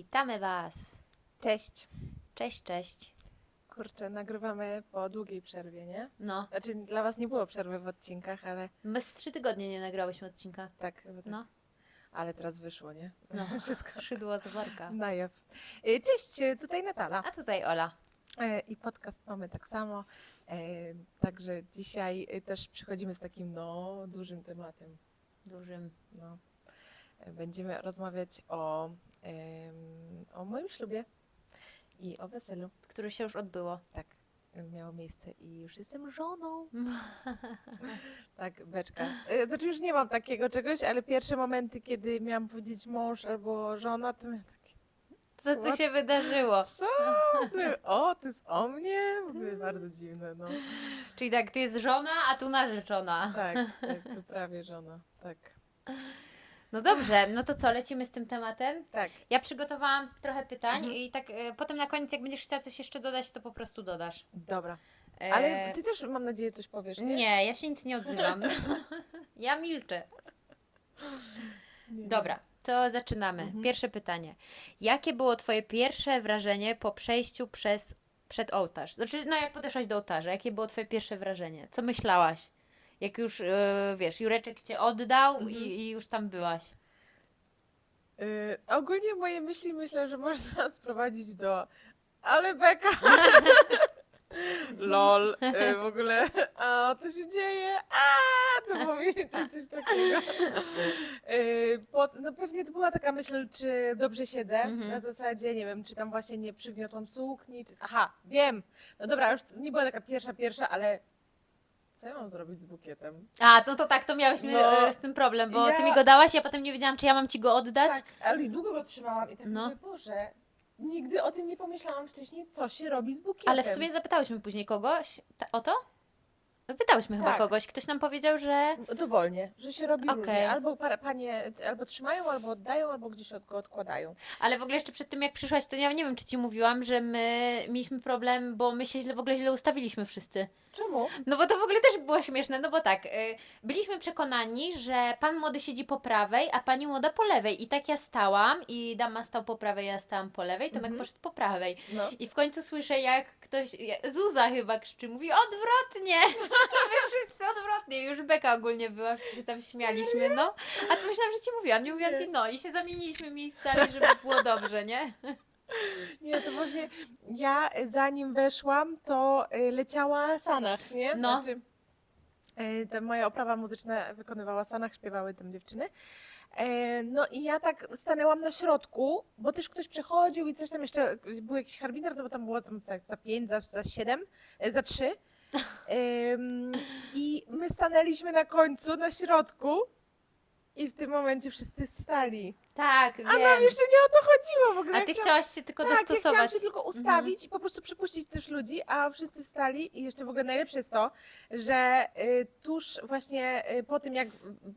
Witamy Was. Cześć. Cześć, cześć. Kurczę, nagrywamy po długiej przerwie, nie? No, Znaczy dla was nie było przerwy w odcinkach, ale my z trzy tygodnie nie nagrałyśmy odcinka. tak, chyba tak. No, ale teraz wyszło, nie? no. Wszystko Szydło z worka. na jaw. Y, Cześć, y, tutaj Natala. A tutaj Ola. E, I podcast mamy tak samo. E, Także dzisiaj też przychodzimy z takim no dużym tematem. Dużym. No. E, Będziemy rozmawiać o, o moim ślubie i o weselu. Które się już odbyło. Tak, miało miejsce i już jestem żoną. Tak, beczka. E, Znaczy już nie mam takiego czegoś, ale pierwsze momenty, kiedy miałam powiedzieć mąż albo żona, to miałam takie, Co tu się wydarzyło? co? O, to jest o mnie? Ogóle bardzo dziwne, no. Czyli tak, tu jest żona, a tu narzeczona. Tak, tak, to prawie żona, tak. No dobrze, no to co, lecimy z tym tematem? Tak, Ja przygotowałam trochę pytań Mhm. i tak e, potem na koniec, jak będziesz chciała coś jeszcze dodać, to po prostu dodasz. dobra. E, Ale ty też, mam nadzieję, coś powiesz, nie? Nie, ja się nic nie odzywam. ja milczę. Dobra, to zaczynamy. Mhm. Pierwsze pytanie. Jakie było Twoje pierwsze wrażenie po przejściu przez przed ołtarz? Znaczy, no jak podeszłaś do ołtarza, jakie było Twoje pierwsze wrażenie? Co myślałaś? Jak już, e, wiesz, Jureczek Cię oddał Mhm. i, i już tam byłaś. Y, ogólnie moje myśli myślę, że można sprowadzić do ale beka. Lol, y, w ogóle, a to się dzieje, a to było coś takiego. Y, po, no pewnie to była taka myśl, czy dobrze siedzę, Mhm. na zasadzie, nie wiem, czy tam właśnie nie przygniotłam sukni, czy, aha, wiem, no dobra, już nie była taka pierwsza, pierwsza, ale co ja mam zrobić z bukietem? A, no to tak, to miałyśmy No, e, z tym problem, bo Ty ja- mi go dałaś, ja potem nie wiedziałam, czy ja mam Ci go oddać. Tak, ale i długo go trzymałam i tak No. mówię, Boże, nigdy o tym nie pomyślałam wcześniej, co się robi z bukietem. Ale w sumie zapytałyśmy później kogoś ta, o to? Pytałyśmy chyba Tak. kogoś. Ktoś nam powiedział, że Dowolnie, że się robi Okej. różnie. Albo para, panie albo trzymają, albo oddają, albo gdzieś od, go odkładają. Ale w ogóle jeszcze przed tym, jak przyszłaś, to ja nie wiem, czy ci mówiłam, że my mieliśmy problem, bo my się źle, w ogóle źle ustawiliśmy wszyscy. Czemu? No bo to w ogóle też było śmieszne, no bo tak, y, byliśmy przekonani, że pan młody siedzi po prawej, a pani młoda po lewej. I tak ja stałam i dama stał po prawej, ja stałam po lewej, Tomek Mhm. poszedł po prawej. No. I w końcu słyszę, jak ktoś, ja- Zuza chyba krzyczy, mówi odwrotnie! My wszyscy odwrotnie, już beka ogólnie była, wszyscy się tam śmialiśmy, no. A to myślałam, że ci mówiłam, nie mówiłam ci no i się zamieniliśmy miejscami, żeby było dobrze, nie? Nie, to właśnie ja y, zanim weszłam, to y, leciała Sanach, nie? No. Znaczy, y, ta moja oprawa muzyczna wykonywała Sanach, śpiewały tam dziewczyny. E, No i ja tak stanęłam na środku, bo też ktoś przechodził i coś tam jeszcze, był jakiś harbiter, no bo tam było tam za, za pięć, za, za siedem, e, za trzy. Em, I my stanęliśmy na końcu, na środku i w tym momencie wszyscy stali. Tak, A nam wiem. jeszcze nie o to chodziło w ogóle. A Ja ty chciałam- chciałaś się tylko tak, ja chciałam dostosować. się tylko ustawić i po prostu przypuścić też ludzi, a wszyscy wstali i jeszcze w ogóle najlepsze jest to, że y, tuż właśnie y, po tym jak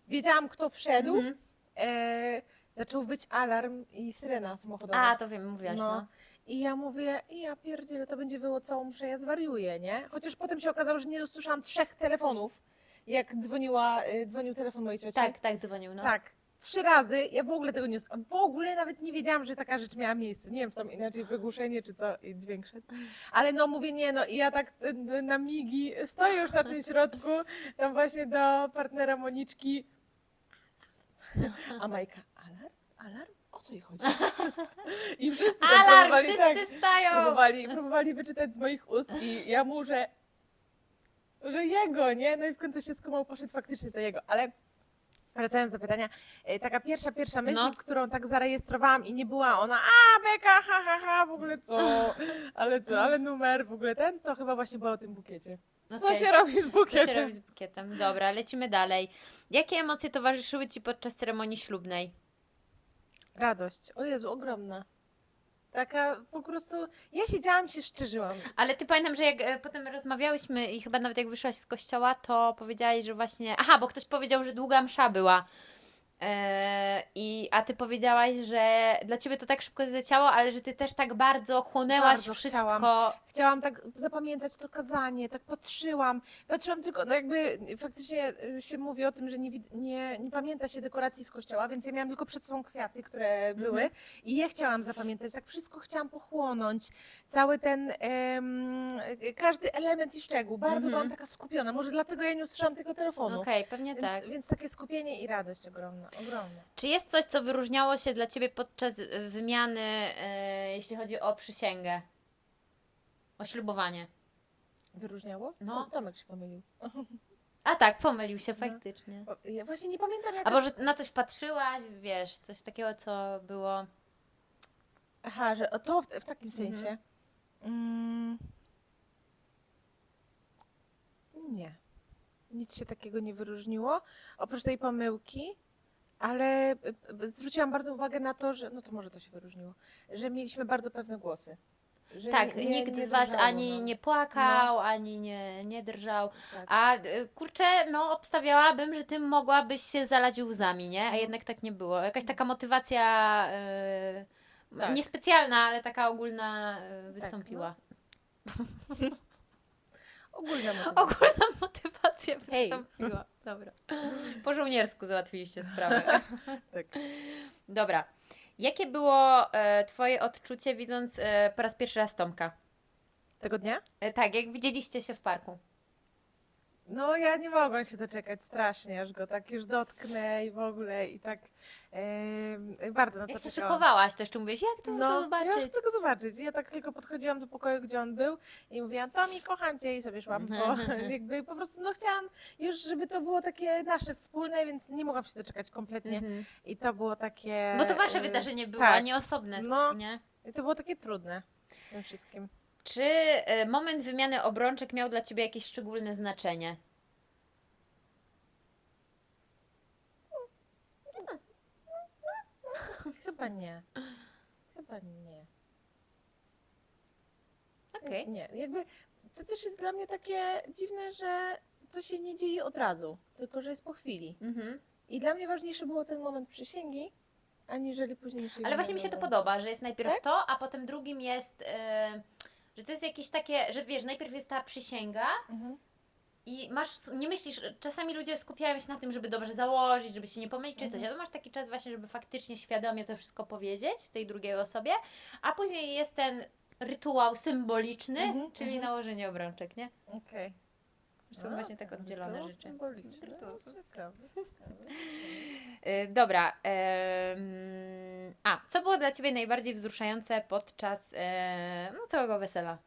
wiedziałam kto wszedł, Mhm. e, zaczął być alarm i syrena samochodowa. A, to wiem, mówiłaś, no. I ja mówię, i ja pierdzielę, to będzie wyło całą muszę, ja zwariuję, nie? Chociaż potem się okazało, że nie usłyszałam trzech telefonów, jak dzwoniła, y, dzwonił telefon mojej cioci. Tak, tak dzwonił, no. Tak. Trzy razy, ja w ogóle tego nie usłyszałam. W ogóle nawet nie wiedziałam, że taka rzecz miała miejsce. Nie wiem, czy tam inaczej wygłuszenie, czy co, i dźwięk szedł. Ale no mówię, nie no, i ja tak y, y, na migi stoję już na tym środku, tam właśnie do partnera Moniczki. A Majka, alarm? Alarm? O co jej chodzi? I wszyscy tak Alarm, próbowali, tak, wszyscy stają! próbowali, próbowali wyczytać z moich ust i ja mu, że, że jego, nie? No i w końcu się skumał, poszedł faktycznie to jego, ale wracając do pytania, e, taka pierwsza, pierwsza myśl, No. którą tak zarejestrowałam i nie była ona, a beka, ha, ha, ha, w ogóle co, ale co, ale numer, w ogóle ten, to chyba właśnie było o tym bukiecie. Co Okej. się robi z Co się bukietem? robi z bukietem? Dobra, lecimy dalej. Jakie emocje towarzyszyły Ci podczas ceremonii ślubnej? Radość, o Jezu, ogromna. Taka po prostu, ja siedziałam się szczerzyłam. Ale Ty pamiętam, że jak e, potem rozmawiałyśmy i chyba nawet jak wyszłaś z kościoła, to powiedziałaś, że właśnie... Aha, bo ktoś powiedział, że długa msza była. E, I, a ty powiedziałaś, że dla ciebie to tak szybko zleciało, ale że ty też tak bardzo chłonęłaś Bardzo wszystko. chciałam. Chciałam tak zapamiętać to kazanie, tak patrzyłam. Patrzyłam tylko, no jakby faktycznie y, się mówi o tym, że nie, wid- nie, nie pamięta się dekoracji z kościoła, więc ja miałam tylko przed sobą kwiaty, które były i je chciałam zapamiętać. Tak wszystko chciałam pochłonąć. Cały ten, em, y, każdy element i szczegół. Bardzo Mhm. byłam taka skupiona. Może dlatego ja nie usłyszałam tego telefonu. Okej, pewnie Więc, tak. więc takie skupienie i radość ogromna, ogromna. Czy jest coś, co wyróżniało się dla ciebie podczas y, wymiany, e, jeśli chodzi o przysięgę? O ślubowanie? Wyróżniało? No. O, Tomek się pomylił. A tak, pomylił się No. faktycznie. O, Ja właśnie nie pamiętam jak... A może na coś patrzyłaś, wiesz, coś takiego, co było... Aha, że o, to w, w takim Mhm. sensie. Mm. Nie. Nic się takiego nie wyróżniło, oprócz tej pomyłki, ale y, zwróciłam bardzo uwagę na to, że, no to może to się wyróżniło, że mieliśmy bardzo pewne głosy. Tak, nie- nie- nikt nie z was drżało ani nam. nie płakał, ani nie, nie drżał. Tak. A y, kurczę, no obstawiałabym, że ty mogłabyś się zalać łzami, nie? A Mhm. jednak tak nie było. Jakaś taka motywacja y, Tak. niespecjalna, ale taka ogólna y, wystąpiła. Ogólna motywacja. Ogólna motywacja Hej. wystąpiła. Dobra. Po żołniersku załatwiliście sprawę. Tak. Dobra. Jakie było e, twoje odczucie widząc e, po raz pierwszy raz Tomka? Tego dnia? E, tak, jak widzieliście się w parku. No ja nie mogłam się doczekać strasznie, aż go tak już dotknę i w ogóle i tak em, bardzo na to Jak się czekałam. to jeszcze mówisz, jak to No, go ja już zobaczyć? chcę go zobaczyć. Ja tak tylko podchodziłam do pokoju, gdzie on był i mówiłam, Tomi, kocham cię i sobie szłam, bo jakby po prostu no chciałam już, żeby to było takie nasze wspólne, więc nie mogłam się doczekać kompletnie Mhm. i to było takie... Bo to wasze e, wydarzenie było, tak. a nie osobne, No. nie? To było takie trudne w tym wszystkim. Czy e, moment wymiany obrączek miał dla ciebie jakieś szczególne znaczenie? Chyba nie. Chyba nie. Okej. Nie, jakby to też jest dla mnie takie dziwne, że to się nie dzieje od razu, tylko że jest po chwili. Mhm. I dla mnie ważniejszy był ten moment przysięgi, aniżeli późniejszy. Ale właśnie mi się to podoba, że jest najpierw Tak? to, a potem drugim jest, e, że to jest jakieś takie, że wiesz, najpierw jest ta przysięga Mhm. i masz, nie myślisz, czasami ludzie skupiają się na tym, żeby dobrze założyć, żeby się nie pomylić czy coś, Mhm. a tu masz taki czas właśnie, żeby faktycznie świadomie to wszystko powiedzieć tej drugiej osobie, a później jest ten rytuał symboliczny, Mhm, czyli mhm. nałożenie obrączek, nie? Okej. Są właśnie tak oddzielone rytuał rzeczy. symboliczny. Rytuał No, ciekawe, ciekawe. Y, Dobra. em, a, co było dla Ciebie najbardziej wzruszające podczas e, no, całego wesela?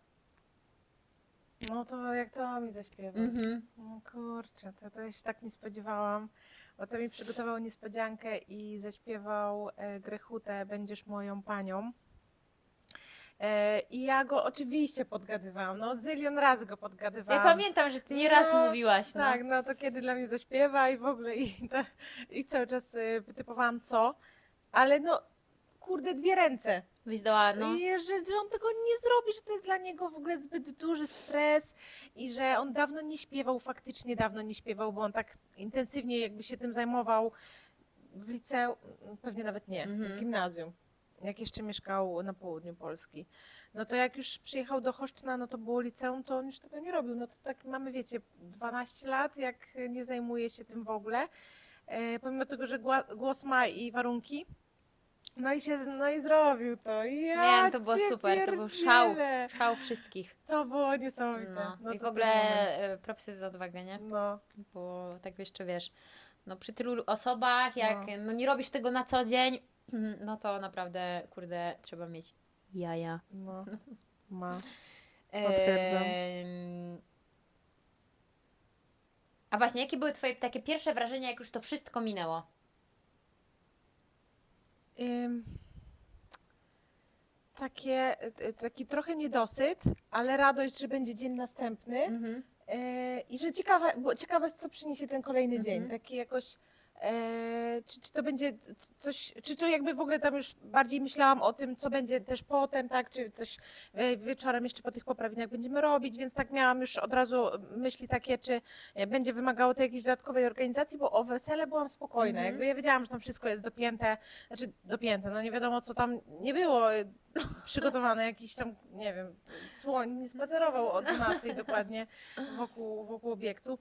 No to jak to mi zaśpiewa. Mhm. No kurczę, to, to ja się tak nie spodziewałam. Bo to mi przygotował niespodziankę i zaśpiewał e, Grechutę Będziesz moją panią. E, I ja go oczywiście podgadywałam. No, zylion razy go Ja podgadywałam. pamiętam, że Ty nieraz No, mówiłaś. No. Tak, no to kiedy dla mnie zaśpiewa i w ogóle i, ta, i cały czas y, typowałam co, ale no kurde, dwie ręce. Wyzdała, no. I że, że on tego nie zrobi, że to jest dla niego w ogóle zbyt duży stres i że on dawno nie śpiewał, faktycznie dawno nie śpiewał, bo on tak intensywnie jakby się tym zajmował w liceum, pewnie nawet nie, Mhm. w gimnazjum, jak jeszcze mieszkał na południu Polski. No to jak już przyjechał do Choszczyna, no to było liceum, to on już tego nie robił. No to tak mamy, wiecie, 12 lat, jak nie zajmuje się tym w ogóle, e, pomimo tego, że głos ma i warunki. No i się, no i zrobił to. Ja Wiem, to było super, to był szał. Szał wszystkich. To było niesamowite. No. No I w ogóle e, propsy za odwagę, nie? No, Bo tak jeszcze wiesz, no przy tylu osobach, jak No. no. nie robisz tego na co dzień, no to naprawdę, kurde, trzeba mieć jaja. no, ma. Potwierdzam. A właśnie, jakie były Twoje takie pierwsze wrażenia, jak już to wszystko minęło? Ym, takie, y, taki trochę niedosyt, ale radość, że będzie dzień następny. Mhm. E, I że ciekawa, bo ciekawość, co przyniesie ten kolejny Mhm. dzień. Taki jakoś E, czy, czy to będzie coś, czy to jakby w ogóle tam już bardziej myślałam o tym, co będzie też potem, tak, czy coś e, wieczorem jeszcze po tych poprawinach będziemy robić, więc tak miałam już od razu myśli takie, czy e, będzie wymagało to jakiejś dodatkowej organizacji, bo o wesele byłam spokojna, Mhm. jakby ja wiedziałam, że tam wszystko jest dopięte, znaczy dopięte, no nie wiadomo co tam, nie było e, przygotowane, jakiś tam, nie wiem, słoń nie spacerował o 12 dokładnie wokół, wokół obiektu.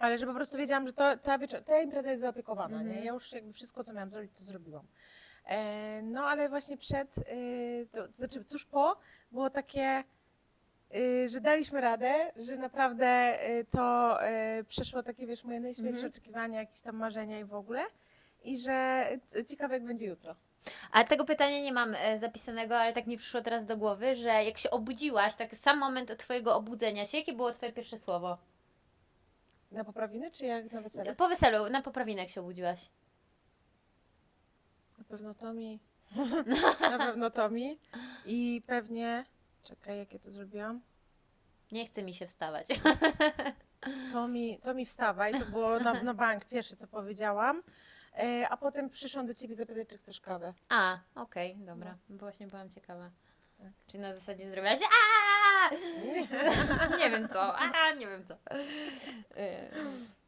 Ale że po prostu wiedziałam, że to, ta, wieczor- ta impreza jest zaopiekowana, Mhm. nie? Ja już jakby wszystko, co miałam zrobić, to zrobiłam. E, no ale właśnie przed, y, to, to znaczy tuż po, było takie, y, że daliśmy radę, że naprawdę y, to y, przeszło takie, wiesz, moje najśmielsze Mhm. oczekiwania, jakieś tam marzenia i w ogóle. I że c- ciekawe, jak będzie jutro. A tego pytania nie mam e, zapisanego, ale tak mi przyszło teraz do głowy, że jak się obudziłaś, tak sam moment twojego obudzenia się, jakie było twoje pierwsze słowo? Na poprawiny, czy jak na wesele? Po weselu, na poprawinek się obudziłaś. Na pewno Tomi. na pewno Tomi. I pewnie, czekaj, jakie to zrobiłam? Nie chce mi się wstawać. To mi, to mi wstawaj, to było na, na bank pierwsze, co powiedziałam. E, a potem przyszłam do ciebie zapytać, czy chcesz kawę. A, okej, dobra. Właśnie byłam ciekawa. Tak. Czy na zasadzie zrobiłaś Nie wiem co, a nie wiem co.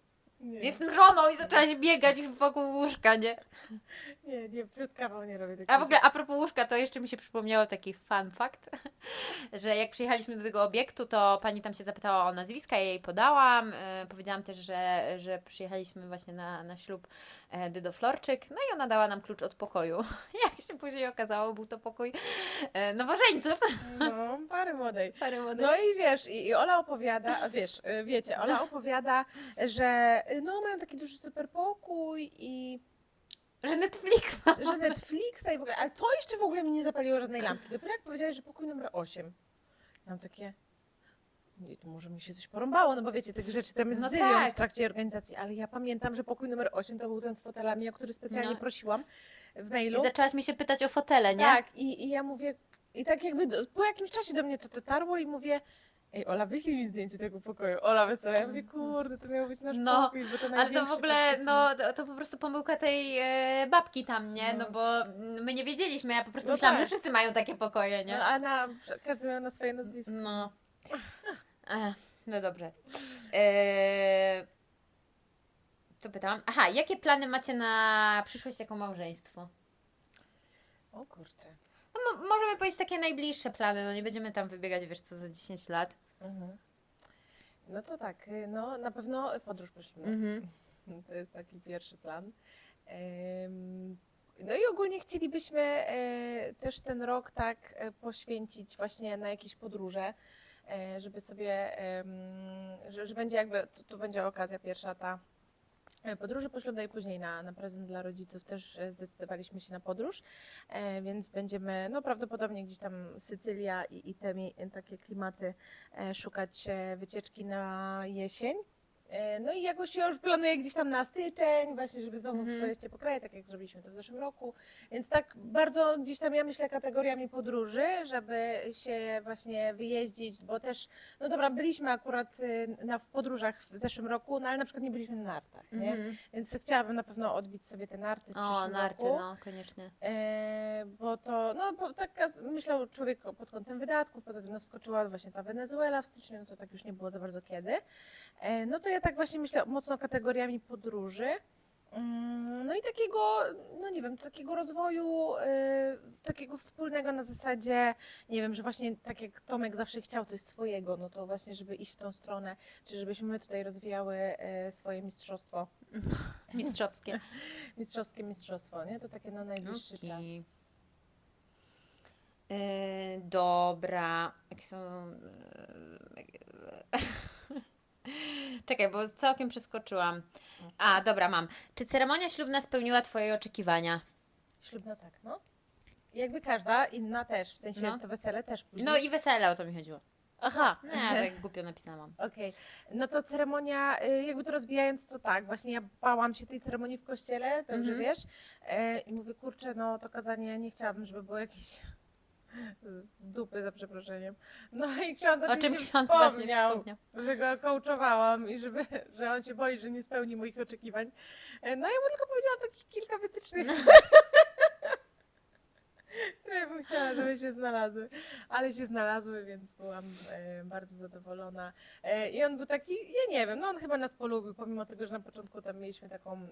Nie, Jestem żoną i zaczęłaś biegać wokół łóżka, nie? nie, nie, przed kawą nie robię takiego. A w ogóle a propos łóżka, to jeszcze mi się przypomniało taki fun fact, że jak przyjechaliśmy do tego obiektu, to pani tam się zapytała o nazwiska, ja jej podałam. E, powiedziałam też, że, że przyjechaliśmy właśnie na, na ślub e, Dydo Florczyk, no i ona dała nam klucz od pokoju. Jak się później okazało, był to pokój e, nowożeńców. No, pary młodej. Parę młodych. No i wiesz, i, i Ola opowiada, wiesz, wiecie, Ola opowiada, że no mają taki duży super pokój i Że Netflixa. że Netflixa i w ogóle, ale to jeszcze w ogóle mi nie zapaliło żadnej lampki. Dopiero jak powiedziałeś, że pokój numer 8. Ja mam takie, nie, to może mi się coś porąbało, no bo wiecie, tych rzeczy tam jest No zylion tak. w trakcie organizacji, ale ja pamiętam, że pokój numer 8 to był ten z fotelami, o który specjalnie No. prosiłam w I mailu. zaczęłaś mi się pytać o fotele, nie? Tak, i, i ja mówię, i tak jakby do, po jakimś czasie do mnie to dotarło i mówię, ej Ola, wyślij mi zdjęcie tego pokoju. Ola wesoła, ja mówię, kurde, to miał być nasz No, pokój, bo to Ale to w ogóle, faktycznie. no to, to po prostu pomyłka tej e, babki tam, nie? No No. bo my nie wiedzieliśmy, ja po prostu No myślałam, tak. że wszyscy mają takie pokoje, nie? No, a na, każdy miał na swoje nazwisko. No. Ech, no dobrze. Eee, to pytałam. Aha, jakie plany macie na przyszłość jako małżeństwo? O kurczę. Mo- możemy powiedzieć takie najbliższe plany, no nie będziemy tam wybiegać, wiesz, co za 10 lat. Mhm. No to tak, y, no na pewno podróż poślubna. Mhm. To jest taki pierwszy plan. Em, No i ogólnie chcielibyśmy e, też ten rok tak e, poświęcić właśnie na jakieś podróże, e, żeby sobie, em, że, że będzie jakby, tu, tu będzie okazja pierwsza ta podróży poślubnej, później na, na prezent dla rodziców też e, zdecydowaliśmy się na podróż, e, więc będziemy no prawdopodobnie gdzieś tam Sycylia i, i te takie klimaty e, szukać e, wycieczki na jesień. E, No i jakoś ja już planuję gdzieś tam na styczeń, właśnie, żeby znowu Mhm. w ciepłe kraje, tak jak zrobiliśmy to w zeszłym roku. Więc tak bardzo gdzieś tam ja myślę kategoriami podróży, żeby się właśnie wyjeździć, bo też, no dobra, byliśmy akurat y, na, w podróżach w zeszłym roku, no ale na przykład nie byliśmy na nartach, nie? Mhm. Więc chciałabym na pewno odbić sobie te narty w O, przyszłym narty, roku. no, koniecznie. E, bo to, no bo taka z- myślał człowiek pod kątem wydatków, poza tym no, wskoczyła właśnie ta Wenezuela w styczniu, no to tak już nie było za bardzo kiedy. E, no to ja tak właśnie myślę mocno kategoriami podróży. Mm, No i takiego, no nie wiem, takiego rozwoju, e, takiego wspólnego na zasadzie, nie wiem, że właśnie tak jak Tomek zawsze chciał coś swojego, no to właśnie, żeby iść w tą stronę, czy żebyśmy my tutaj rozwijały e, swoje mistrzostwo, Mistrzowskie. mistrzowskie mistrzostwo, nie? To takie na najbliższy czas. Okej. Yy, dobra. Jak są... yy, Czekaj, bo całkiem przeskoczyłam. A, dobra, mam. Czy ceremonia ślubna spełniła Twoje oczekiwania? Ślubna tak, no. Jakby każda inna też, w sensie No. to wesele też później. No i wesele, o to mi chodziło. Aha, Nie, tak głupio napisałam. okej. No to ceremonia, y, jakby to rozbijając, to tak, właśnie ja bałam się tej ceremonii w kościele, dobrze Mhm. wiesz, e, i mówię, kurczę, no to kazanie, nie chciałabym, żeby było jakieś z dupy za przeproszeniem. No i ksiądz O czym ksiądz wspomniał, wspomniał. że go coachowałam i żeby, że on się boi, że nie spełni moich oczekiwań. E, No ja mu tylko powiedziałam takich kilka wytycznych, które bym chciała, żeby się znalazły. Ale się znalazły, więc byłam e, bardzo zadowolona. E, I on był taki, ja nie wiem, no on chyba nas polubił, pomimo tego, że na początku tam mieliśmy taką,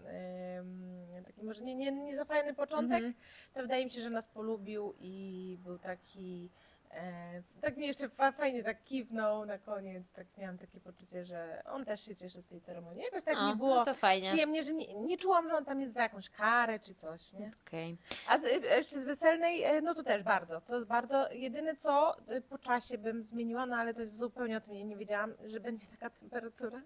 em, taki może nie, nie, nie za fajny początek, Mhm. to wydaje mi się, że nas polubił i był taki, e, tak mi jeszcze fa- fajnie tak kiwnął na koniec, tak miałam takie poczucie, że on też się cieszy z tej ceremonii. Jakoś tak o, mi było no to fajnie. przyjemnie, że nie, nie czułam, że on tam jest za jakąś karę czy coś, nie? Okej. A z, jeszcze z weselnej, e, no to też bardzo. To jest bardzo. Jedyne co e, po czasie bym zmieniła, no ale to zupełnie o tym nie, nie wiedziałam, że będzie taka temperatura.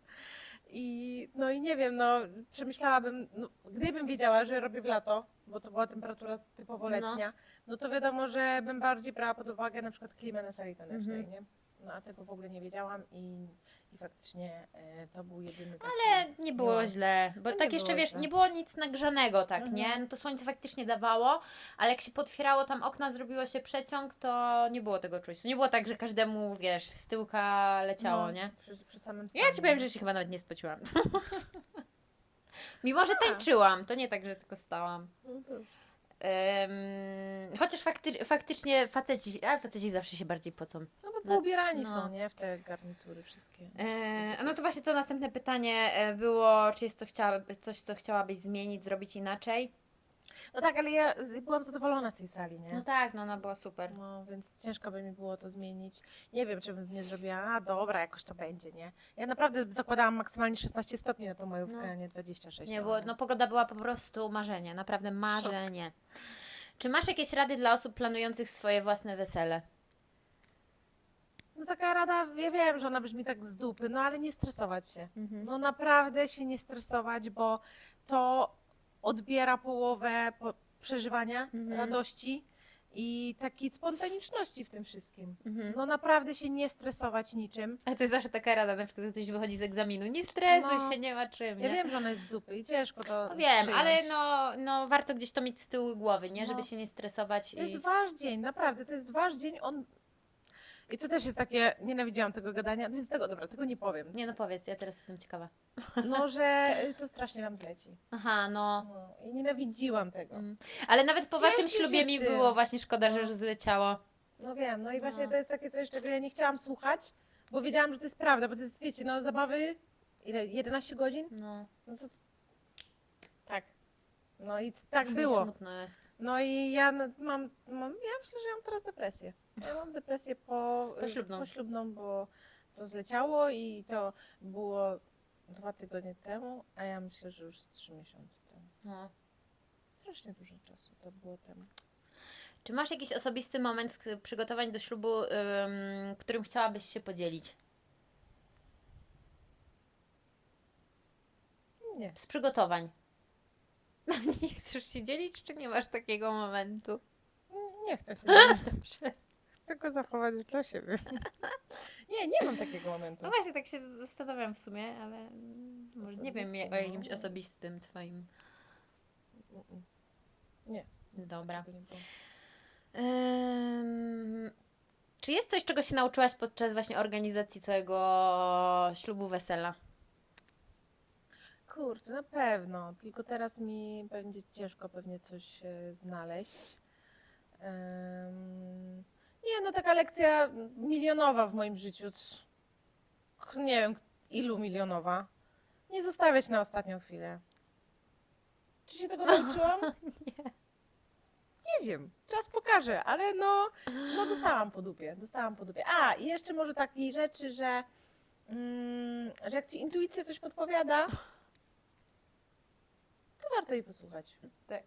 I no i nie wiem, no przemyślałabym, no, gdybym wiedziała, że robię w lato, bo to była temperatura typowo No. letnia, no, to wiadomo, że bym bardziej brała pod uwagę na przykład klimę na sali tanecznej, Mhm. nie? No a tego w ogóle nie wiedziałam i, i faktycznie e, to był jedyny taki Ale nie było niuans. źle, bo No nie tak jeszcze było wiesz, źle. nie było nic nagrzanego, tak, nie? Mhm. No to słońce faktycznie dawało, ale jak się potwierało tam okna, zrobiło się przeciąg, to nie było tego czuć. To nie było tak, że każdemu, wiesz, z tyłka leciało, no, nie? Przy, przy samym Ja ci stanie. powiem, że się chyba nawet nie spociłam. Mimo, że tańczyłam, to nie tak, że tylko stałam. No Ym, chociaż fakty, faktycznie faceci, a faceci zawsze się bardziej pocą. No bo No, poubierani no. są, nie? W te garnitury wszystkie. E, no to właśnie to następne pytanie e, było, czy jest to coś, co chciałabyś zmienić, zrobić inaczej? No tak, ale ja z- byłam zadowolona z tej sali, nie? No tak, no ona była super. No, więc ciężko by mi było to zmienić. Nie wiem, czy bym nie zrobiła, a dobra, jakoś to będzie, nie? Ja naprawdę zakładałam maksymalnie 16 stopni na tą majówkę, No. a nie 26. Nie no. było, no pogoda była po prostu marzenie, naprawdę marzenie. Czy masz jakieś rady dla osób planujących swoje własne wesele? no taka rada, ja wiem, że ona brzmi tak z dupy, no ale nie stresować się. Mhm. No naprawdę się nie stresować, bo to odbiera połowę po przeżywania, Mhm. radości i takiej spontaniczności w tym wszystkim. Mhm. No naprawdę się nie stresować niczym. Ale to jest zawsze taka rada, na przykład ktoś wychodzi z egzaminu, nie stresuj No. się, nie ma czym, Ja nie? wiem, że ona jest z dupy i ciężko to No wiem, przyjąć. ale no, no warto gdzieś to mieć z tyłu głowy, nie? Żeby No. się nie stresować To jest i... wasz dzień, naprawdę, to jest wasz dzień, on... I to też jest takie, nienawidziłam tego gadania, więc tego, dobra, tego nie powiem. Nie no powiedz, ja teraz jestem ciekawa. No, że y, to strasznie nam zleci. Aha, no. No, I nienawidziłam tego. Mm. Ale nawet po waszym się ślubie mi tym. było właśnie szkoda, że już zleciało. No wiem, no i właśnie No. to jest takie coś, czego ja nie chciałam słuchać, bo wiedziałam, że to jest prawda, bo to jest, wiecie, no zabawy, ile, 11 godzin? No, No to... Tak. No i tak było. smutno jest. No i ja mam, mam, ja myślę, że ja mam teraz depresję. Ja mam depresję po, Poślubną. poślubną, bo to zleciało i to było dwa tygodnie temu, a ja myślę, że już z trzy miesiące temu. No. Strasznie dużo czasu to było temu. Czy masz jakiś osobisty moment z k- przygotowań do ślubu, ym, którym chciałabyś się podzielić? Nie. Z przygotowań. nie chcesz się dzielić, czy nie masz takiego momentu? Nie, chcę się. Dobrze. chcę go zachować dla siebie. nie, nie mam takiego momentu. No właśnie, tak się zastanawiam w sumie, ale mm, może nie wiem je- o jakimś no. osobistym twoim. Mm-mm. Nie. nic Dobra. takiego nie było. Ym, czy jest coś, czego się nauczyłaś podczas właśnie organizacji całego ślubu, wesela? Kurczę, na pewno. Tylko teraz mi będzie ciężko pewnie coś e, znaleźć. Nie, no taka lekcja milionowa w moim życiu. C- k- Nie wiem, ilu milionowa. Nie zostawiać na ostatnią chwilę. Czy się tego nauczyłam? Nie. Nie wiem, czas pokaże, ale no, no dostałam po dupie, dostałam po dupie. A, i jeszcze może takiej rzeczy, że, mm, że jak ci intuicja coś podpowiada, warto jej posłuchać. Tak.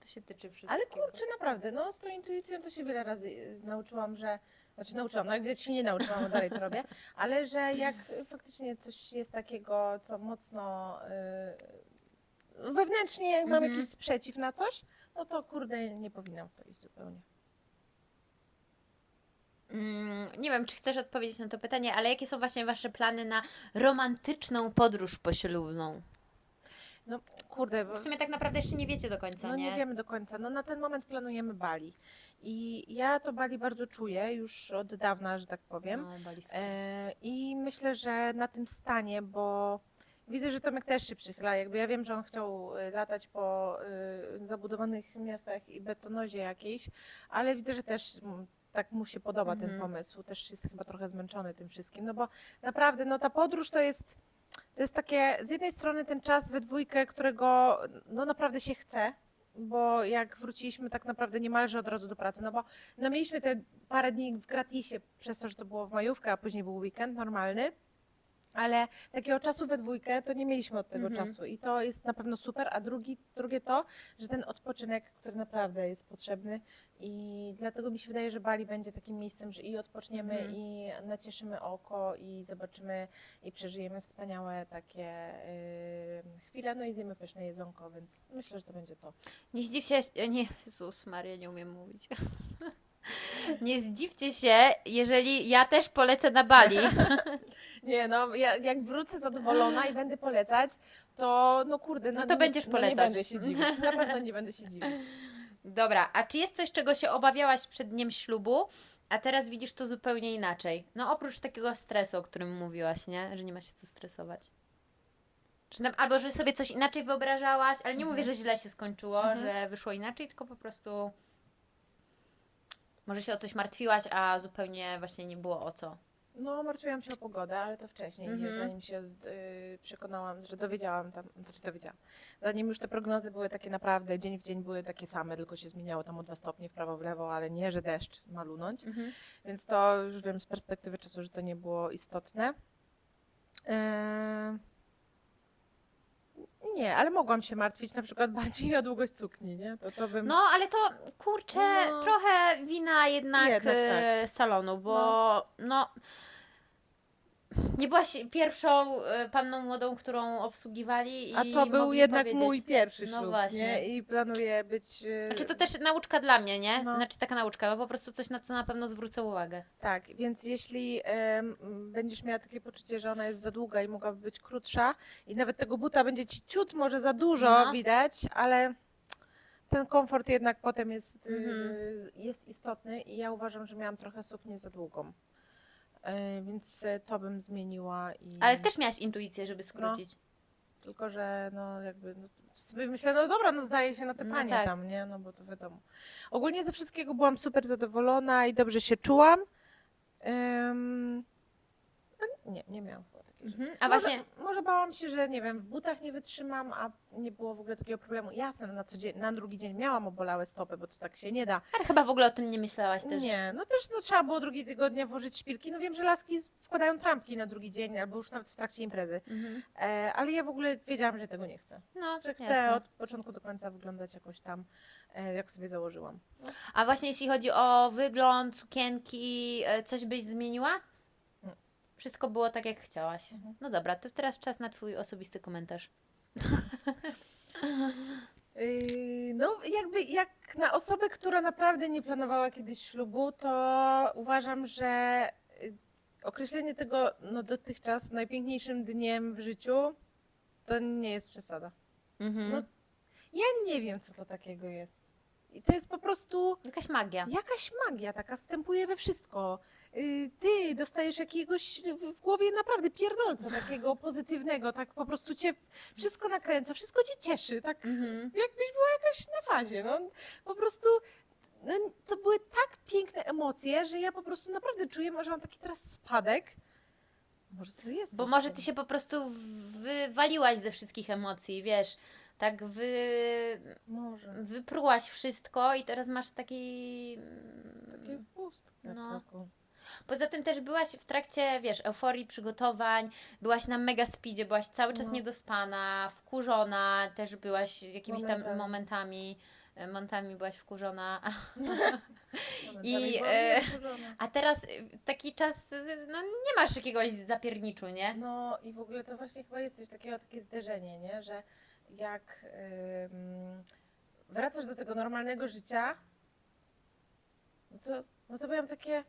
To się tyczy wszystkiego. Ale kurczę, naprawdę, no z tą intuicją to się wiele razy y, nauczyłam, że, znaczy nauczyłam, no jak widać się nie nauczyłam, bo dalej to robię, ale że jak faktycznie coś jest takiego, co mocno y, wewnętrznie jak mam Mhm. jakiś sprzeciw na coś, no to kurde, nie powinnam w to iść zupełnie. Mm, nie wiem, czy chcesz odpowiedzieć na to pytanie, ale jakie są właśnie Wasze plany na romantyczną podróż poślubną? No kurde, bo W sumie tak naprawdę jeszcze nie wiecie do końca, no nie? nie wiemy do końca. No na ten moment planujemy Bali. I ja to Bali bardzo czuję już od dawna, że tak powiem. No, Bali super. E, I myślę, że na tym stanie, bo widzę, że Tomek też się przychyla. Jakby ja wiem, że on chciał e, latać po e, zabudowanych miastach i betonozie jakiejś, ale widzę, że też mm, tak mu się podoba ten Mhm. pomysł. Też jest chyba trochę zmęczony tym wszystkim. No bo naprawdę, no ta podróż to jest, to jest takie, z jednej strony ten czas we dwójkę, którego no naprawdę się chce, bo jak wróciliśmy tak naprawdę niemalże od razu do pracy, no bo no mieliśmy te parę dni w gratisie przez to, że to było w majówkę, a później był weekend normalny. Ale takiego czasu we dwójkę to nie mieliśmy od tego Mhm. czasu i to jest na pewno super, a drugi, drugie to, że ten odpoczynek, który naprawdę jest potrzebny i dlatego mi się wydaje, że Bali będzie takim miejscem, że i odpoczniemy Mhm. i nacieszymy oko i zobaczymy i przeżyjemy wspaniałe takie y, chwile, no i zjemy pyszne jedzonko, więc myślę, że to będzie to. Nie zdziwcie się, nie, Jezus Maria, nie umiem mówić. Nie zdziwcie się, jeżeli ja też polecę na Bali. Nie, no ja, jak wrócę zadowolona i będę polecać, to no kurde, No no, to nie- będziesz No polecać. nie będę się dziwić, na pewno nie będę się dziwić. Dobra, a czy jest coś, czego się obawiałaś przed dniem ślubu, a teraz widzisz to zupełnie inaczej? No oprócz takiego stresu, o którym mówiłaś, nie? Że nie ma się co stresować. Czy tam, albo że sobie coś inaczej wyobrażałaś, ale nie Mhm. mówię, że źle się skończyło, Mhm. że wyszło inaczej, tylko po prostu może się o coś martwiłaś, a zupełnie właśnie nie było o co. No, martwiłam się o pogodę, ale to wcześniej, Mhm. zanim się y, przekonałam, że dowiedziałam tam, znaczy dowiedziałam. Zanim już te prognozy były takie naprawdę, dzień w dzień były takie same, tylko się zmieniało tam o dwa stopnie w prawo, w lewo, ale nie, że deszcz ma lunąć. Mhm. Więc to już wiem z perspektywy czasu, że to nie było istotne. Eee, Nie, ale mogłam się martwić na przykład bardziej o długość sukni, nie? To, to bym... No, ale to kurczę, No. trochę wina jednak, Jednak e, salonu, bo no. Nie byłaś pierwszą e, panną młodą, którą obsługiwali i A to był mogli jednak powiedzieć. mój pierwszy No ślub, właśnie. nie? I planuję być... e, Znaczy to też nauczka dla mnie, nie? No. Znaczy taka nauczka, no po prostu coś, na co na pewno zwrócę uwagę. Tak, więc jeśli em, będziesz miała takie poczucie, że ona jest za długa i mogłaby być krótsza i nawet tego buta będzie ci ciut może za dużo No. widać, ale ten komfort jednak potem jest, y, Mhm. jest istotny i ja uważam, że miałam trochę suknię za długą. E, Więc e, to bym zmieniła i Ale też miałaś intuicję, żeby skrócić. tylko, że no jakby no, sobie myślę, no dobra, no zdaje się na te No panie tak. tam, nie? No bo to wiadomo. Ogólnie ze wszystkiego byłam super zadowolona i dobrze się czułam. Ym, no, nie, nie miałam. Mhm. A może, właśnie, może bałam się, że nie wiem, w butach nie wytrzymam, a nie było w ogóle takiego problemu. Jasne, na, co dzień, na drugi dzień miałam obolałe stopy, bo to tak się nie da. ale chyba w ogóle o tym nie myślałaś też. Nie, no też no, trzeba było drugi tygodnia włożyć szpilki. No wiem, że laski z- wkładają trampki na drugi dzień, albo już nawet w trakcie imprezy. Mhm. E, ale ja w ogóle wiedziałam, że tego nie chcę. No, Że chcę jasne. od początku do końca wyglądać jakoś tam, e, jak sobie założyłam. A właśnie jeśli chodzi o wygląd, sukienki, e, coś byś zmieniła? Wszystko było tak, jak chciałaś. Mhm. No dobra, to teraz czas na Twój osobisty komentarz. Yy, No, jakby jak na osobę, która naprawdę nie planowała kiedyś ślubu, to uważam, że y, określenie tego no, dotychczas najpiękniejszym dniem w życiu to nie jest przesada. Mhm. No, Ja nie wiem, co to takiego jest. I to jest po prostu Jakaś magia. jakaś magia taka, wstępuje we wszystko. Yy, Ty dostajesz jakiegoś w- głowie naprawdę pierdolca takiego pozytywnego, tak po prostu cię wszystko nakręca, wszystko cię cieszy, tak Mhm. jakbyś była jakaś na fazie, no. Po prostu no, to były tak piękne emocje, że ja po prostu naprawdę czuję, że mam taki teraz spadek. Może to jest. Bo może Ty się po prostu wywaliłaś ze wszystkich emocji, wiesz. Tak wy, Może. wyprułaś wszystko i teraz masz taki... Takie pustkę No. taką. Poza tym też byłaś w trakcie, wiesz, euforii, przygotowań, byłaś na mega speedzie, byłaś cały czas No. niedospana, wkurzona, też byłaś jakimiś tam Momentami. momentami, e, momentami byłaś wkurzona. I, e, A teraz y, taki czas, y, no nie masz jakiegoś zapierniczu, nie? No i w ogóle to właśnie chyba jest coś takiego, takie zderzenie, nie? Że jak ym, wracasz do tego normalnego życia, no to, no to byłam takie,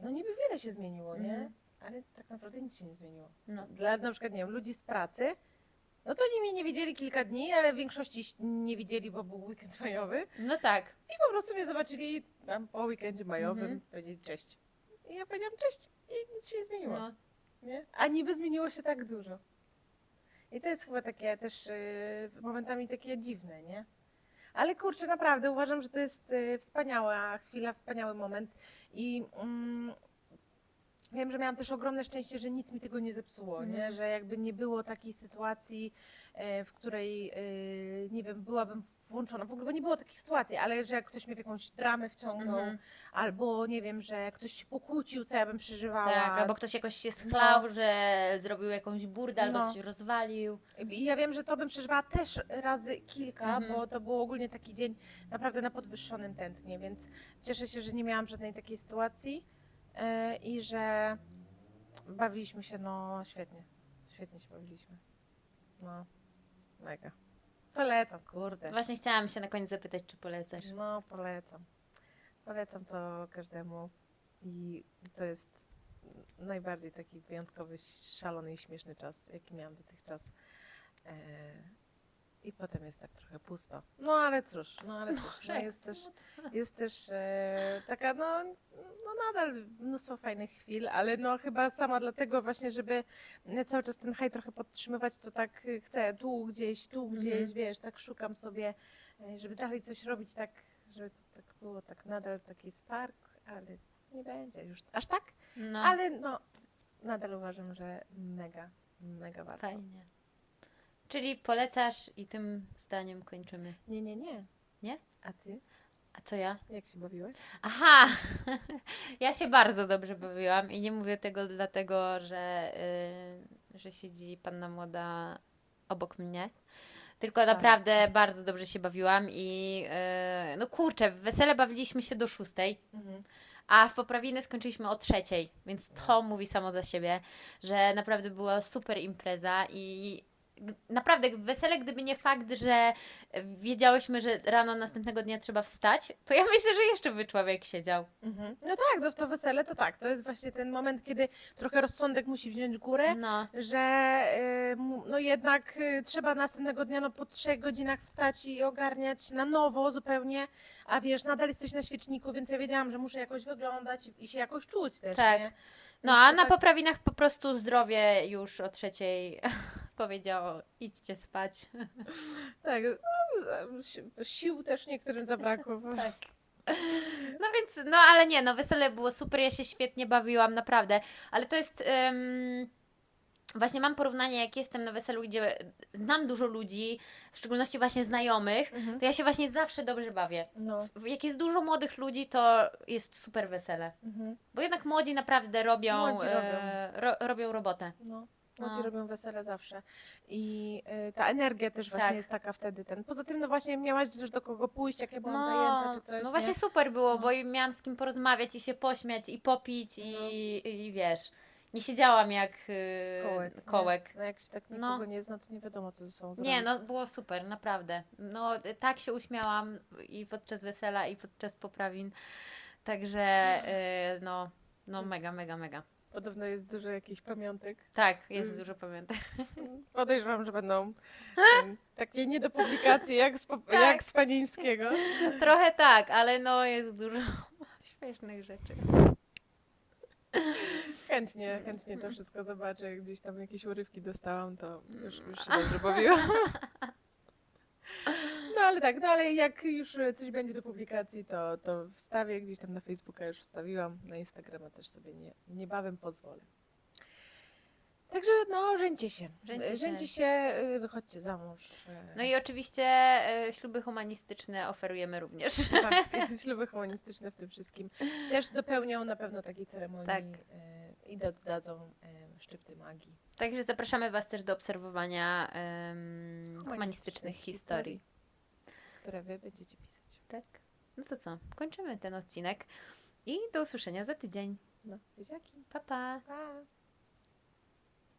no niby wiele się zmieniło, nie? Mhm. Ale tak naprawdę nic się nie zmieniło. No. Dla na przykład, nie wiem, ludzi z pracy, No to oni mnie nie widzieli kilka dni, ale w większości nie widzieli, bo był weekend majowy. No tak. I po prostu mnie zobaczyli tam po weekendzie majowym, Mhm. powiedzieli cześć. I ja powiedziałam cześć i nic się nie zmieniło. No. Nie? A niby zmieniło się tak dużo. I to jest chyba takie też yy, momentami takie dziwne, nie? Ale kurczę, naprawdę uważam, że to jest yy, wspaniała chwila, wspaniały moment. I mm, wiem, że miałam też ogromne szczęście, że nic mi tego nie zepsuło, nie? Mhm. Że jakby nie było takiej sytuacji, yy, w której, yy, nie wiem, byłabym włączona. W ogóle bo nie było takich sytuacji, ale że jak ktoś mnie w jakąś dramę wciągnął, Mhm. albo nie wiem, że ktoś się pokłócił, co ja bym przeżywała. Tak, albo ktoś jakoś się schlał, że zrobił jakąś burdę, albo No. coś rozwalił. I ja wiem, że to bym przeżywała też razy kilka, Mhm. bo to był ogólnie taki dzień naprawdę na podwyższonym tętnie, więc cieszę się, że nie miałam żadnej takiej sytuacji e, i że bawiliśmy się, no świetnie. Świetnie się bawiliśmy. No, mega. Polecam, kurde. Właśnie chciałam się na koniec zapytać, czy polecasz. No, polecam. Polecam to każdemu i to jest najbardziej taki wyjątkowy, szalony i śmieszny czas, jaki miałam dotychczas. E, I potem jest tak trochę pusto. No ale cóż, no ale cóż, no, jest też, jest też e, taka, no, no nadal mnóstwo fajnych chwil, ale no chyba sama dlatego właśnie, żeby cały czas ten haj trochę podtrzymywać, to tak y, chcę tu gdzieś, tu gdzieś, Mhm. wiesz, tak szukam sobie, e, żeby dalej coś robić tak, żeby to tak było, tak nadal taki spark, ale nie będzie już aż tak, No, ale no nadal uważam, że mega, mega warto. fajnie. Czyli polecasz i tym zdaniem kończymy. Nie, nie, nie. Nie? A ty? A co ja? Jak się bawiłaś? Aha! Ja się bardzo dobrze bawiłam i nie mówię tego dlatego, że, y, że siedzi panna młoda obok mnie. Tylko Tak. naprawdę bardzo dobrze się bawiłam i y, no kurczę, w wesele bawiliśmy się do szóstej, Mhm. a w poprawiny skończyliśmy o trzeciej, więc to mówi samo za siebie, że naprawdę była super impreza i naprawdę wesele, gdyby nie fakt, że wiedziałyśmy, że rano następnego dnia trzeba wstać, to ja myślę, że jeszcze by człowiek siedział. Mhm. No tak, no w to wesele to tak, to jest właśnie ten moment, kiedy trochę rozsądek musi wziąć górę, No. że y, mu- no jednak y, trzeba następnego dnia no po trzech godzinach wstać i ogarniać na nowo zupełnie, a wiesz, nadal jesteś na świeczniku, więc ja wiedziałam, że muszę jakoś wyglądać i- i się jakoś czuć też, Tak. nie? No, a na poprawinach po prostu zdrowie już o trzeciej powiedziało, idźcie spać. Tak, no, si- sił też niektórym zabrakło. bo- Tak. No więc, no ale nie, no wesele było super, ja się świetnie bawiłam, naprawdę. Ale to jest. em, właśnie mam porównanie, jak jestem na weselu, gdzie znam dużo ludzi, w szczególności właśnie znajomych, Mhm. to ja się właśnie zawsze dobrze bawię. No. Jak jest dużo młodych ludzi, to jest super wesele. Mhm. Bo jednak młodzi naprawdę robią, Młodzi e, ro, robią robotę. No. Młodzi No. robią wesele zawsze. I y, ta energia też właśnie Tak. jest taka wtedy. Ten. Poza tym, no właśnie miałaś też do kogo pójść, jak ja byłam No, zajęta czy coś. no nie? właśnie super było, No. bo i miałam z kim porozmawiać i się pośmiać i popić i, i wiesz, nie siedziałam jak yy, kołek. nie? kołek. No jak się tak No. nikogo nie zna, to nie wiadomo, co ze sobą zrobić. Nie, no było super, naprawdę. No y, tak się uśmiałam i podczas wesela i podczas poprawin, także yy, no, no mega, mega, mega. Podobno jest dużo jakichś pamiątek. Tak, jest Mm. dużo pamiętań. Podejrzewam, że będą em, takie nie do publikacji, jak z, po- Tak. jak z Panińskiego. Trochę tak, ale no jest dużo śmiesznych rzeczy. Chętnie, chętnie to wszystko zobaczę. Jak gdzieś tam jakieś urywki dostałam, to już, już się dobrze bawiłam. No ale tak, no ale jak już coś będzie do publikacji, to, to wstawię gdzieś tam na Facebooka już wstawiłam, na Instagrama też sobie nie, niebawem pozwolę. Także no, żeńcie się. Żeńcie się. Się, y, wychodźcie za mąż. y, No i oczywiście y, śluby humanistyczne oferujemy również. Tak, śluby humanistyczne w tym wszystkim też dopełnią na pewno takiej ceremonii Tak. i dodadzą szczypty magii. Także zapraszamy Was też do obserwowania em, humanistycznych historii. które wy będziecie pisać. Tak. No to co? Kończymy ten odcinek i do usłyszenia za tydzień. No, wiedziaki. Pa, pa! Pa!